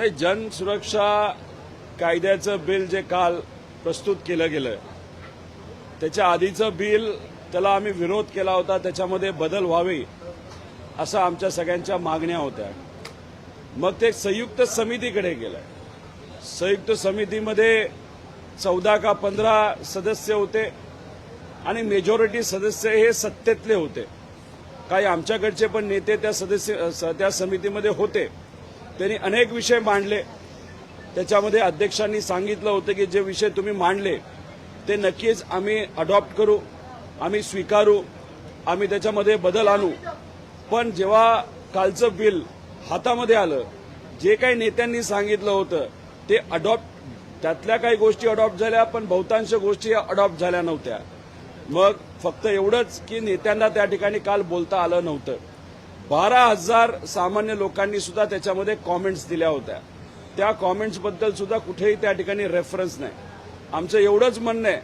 नाही जन सुरक्षा कायद्याचं बिल जे काल प्रस्तुत केलं गेलं त्याच्या आधीचं बिल त्याला आम्ही विरोध केला होता त्याच्यामध्ये बदल व्हावे असं आमच्या सगळ्यांच्या मागण्या होत्या. मग ते संयुक्त समितीकडे गेलं संयुक्त समितीमध्ये चौदा का पंधरा सदस्य होते आणि मेजॉरिटी सदस्य हे सत्तेतले होते. काही आमच्याकडचे पण नेते त्या सदस्य स- त्या समितीमध्ये होते. त्यांनी अनेक विषय मांडले. त्याच्यामध्ये अध्यक्षांनी सांगितलं होतं की जे विषय तुम्ही मांडले ते नक्कीच आम्ही अडॉप्ट करू आम्ही स्वीकारू आम्ही त्याच्यामध्ये बदल आणू. पण जेव्हा कालचं बिल हातामध्ये आलं जे काही नेत्यांनी सांगितलं होतं ते अडॉप्ट त्यातल्या काही गोष्टी अडॉप्ट झाल्या पण बहुतांश गोष्टी अडॉप्ट झाल्या नव्हत्या. मग फक्त एवढंच की नेत्यांना त्या ठिकाणी काल बोलता आलं नव्हतं. बारा हजार सामान्य लोकांनी सुद्धा त्याच्यामध्ये कॉमेंट्स दिल्या होत्या. त्या कॉमेंट्सबद्दल सुद्धा कुठेही त्या ठिकाणी रेफरन्स नाही. आमचं एवढंच म्हणणं आहे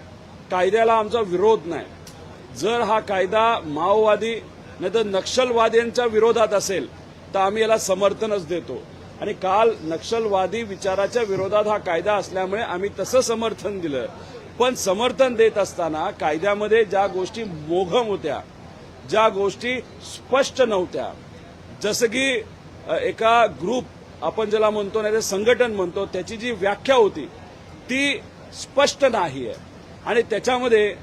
कायद्याला आमचा विरोध नाही. जर हा कायदा माओवादी नाही तर नक्षलवाद्यांच्या विरोधात असेल तर आम्ही याला समर्थनच देतो. आणि काल नक्षलवादी विचाराच्या विरोधात हा कायदा असल्यामुळे आम्ही तसं समर्थन दिलं. पण समर्थन देत असताना कायद्यामध्ये ज्या गोष्टी मोघम होत्या ज्या गोष्टी स्पष्ट नव्हत्या. जसं की एका ग्रुप आपण ज्याला म्हणतो नाही संघटन म्हणतो त्याची जी व्याख्या होती ती स्पष्ट नाही आहे आणि त्याच्यामध्ये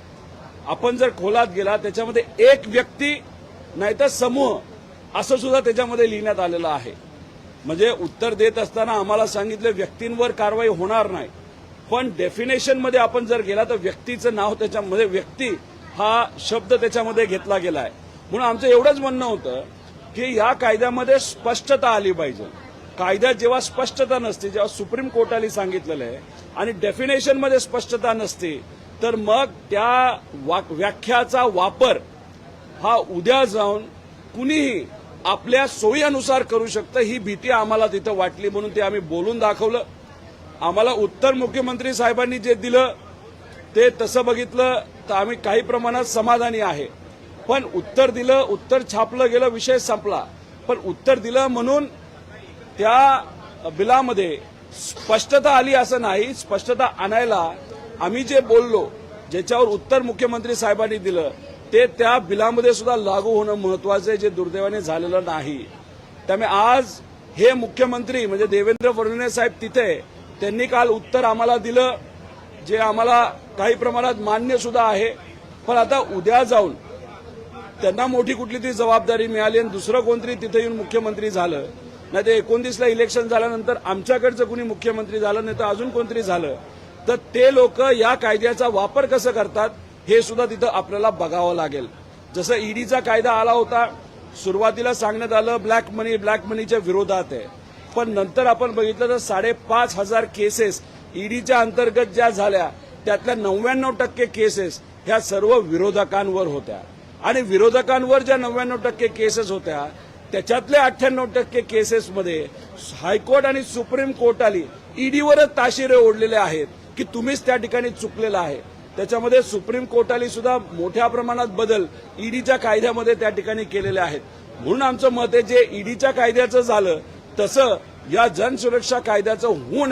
आपण जर खोलात गेला त्याच्यामध्ये एक व्यक्ती नाहीतर समूह असं सुद्धा त्याच्यामध्ये लिहिण्यात आलेलं आहे. म्हणजे उत्तर देत असताना आम्हाला सांगितलं व्यक्तींवर कारवाई होणार नाही. पण डेफिनेशनमध्ये आपण जर गेला तर व्यक्तीचं नाव त्याच्यामध्ये व्यक्ती हा शब्द त्याच्यामध्ये घेतला गेलाय. म्हणून आमचं एवढंच म्हणणं होतं की या कायद्यामध्ये स्पष्टता आली पाहिजे. कायद्यात जेव्हा स्पष्टता नसते जेव्हा सुप्रीम कोर्टाने सांगितलेलं आहे आणि डेफिनेशनमध्ये स्पष्टता नसते तर मग त्या व्याख्याचा वापर हा उद्या जाऊन कुणीही आपल्या सोयीनुसार करू शकतं ही भीती आम्हाला तिथं वाटली म्हणून ते आम्ही बोलून दाखवलं. आम्हाला उत्तर मुख्यमंत्री साहेबांनी जे दिलं ते तसं बघितलं तर आम्ही काही प्रमाणात समाधानी आहे. पण उत्तर दिलं उत्तर छापलं गेलं विषय संपला. पण उत्तर दिलं म्हणून त्या बिलामध्ये स्पष्टता आली असं नाही स्पष्टता आणायला आम्ही जे बोललो ज्याच्यावर उत्तर मुख्यमंत्री साहेबांनी दिलं ते त्या बिलामध्ये सुद्धा लागू होणं महत्वाचं आहे जे दुर्दैवाने झालेलं नाही. त्यामुळे आज हे मुख्यमंत्री म्हणजे देवेंद्र फडणवीस साहेब तिथे त्यांनी काल उत्तर आम्हाला दिलं. जे आम्हाला काही प्रमाणात मान्य सुद्धा आहे पण आता उद्या जाऊन त्यांना मोठी कुठली तरी जबाबदारी मिळाली आणि दुसरं कोणतरी तिथे येऊन मुख्यमंत्री झालं. नाही तर एकोणतीसला इलेक्शन झाल्यानंतर आमच्याकडचं कुणी मुख्यमंत्री झालं नाही तर अजून कोणतरी झालं. तर ते लोक या कायद्याचा वापर कसं करतात हे सुद्धा तिथं आपल्याला बघावं लागेल. जसं ईडीचा कायदा आला होता सुरुवातीला सांगण्यात आलं ब्लॅक मनी ब्लॅक मनीच्या विरोधात आहे. पण नंतर आपण बघितलं तर साडेपाच हजार केसेस ईडीच्या अंतर्गत ज्या झाल्या त्यातल्या नव्याण्णव टक्के केसेस ह्या सर्व विरोधकांवर होत्या. आणि विरोधकांवर ज्या नव्याण्णव टक्के केसेस होत्या त्याच्यातल्या अठ्ठ्याण्णव टक्के केसेसमध्ये हायकोर्ट आणि सुप्रीम कोर्ट आली ईडीवरच ताशिरे ओढलेले आहेत की तुम्हीच त्या ठिकाणी चुकलेला आहे. त्याच्यामध्ये सुप्रीम कोर्टाने सुद्धा मोठ्या प्रमाणात बदल ईडीच्या कायद्यामध्ये त्या ठिकाणी केलेले आहेत. म्हणून आमचं मत आहे जे ईडीच्या कायद्याचं झालं तसं या जनसुरक्षा कायद्याचं होऊ नये.